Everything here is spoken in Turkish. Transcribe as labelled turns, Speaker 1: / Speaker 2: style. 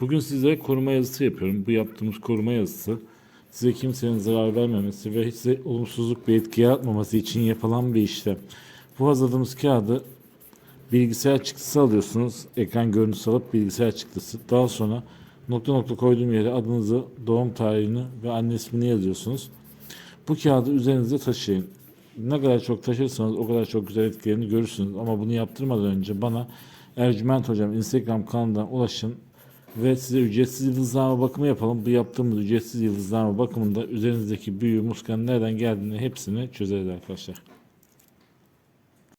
Speaker 1: Bugün size koruma yazısı yapıyorum. Bu yaptığımız koruma yazısı size kimsenin zarar vermemesi ve size olumsuzluk bir etki yaratmaması için yapılan bir işlem. Bu hazırladığımız kağıdı bilgisayar çıktısı alıyorsunuz. Ekran görüntüsü alıp bilgisayar çıktısı. Daha sonra nokta nokta koyduğum yere adınızı, doğum tarihini ve anne ismini yazıyorsunuz. Bu kağıdı üzerinizde taşıyın. Ne kadar çok taşırsanız o kadar çok güzel etkilerini görürsünüz. Ama bunu yaptırmadan önce bana Ercüment Hocam Instagram kanalından ulaşın ve size ücretsiz yıldızlama bakımı yapalım. Bu yaptığımız ücretsiz yıldızlama bakımında üzerinizdeki büyü, muskanın nereden geldiğini hepsini çözeriz arkadaşlar.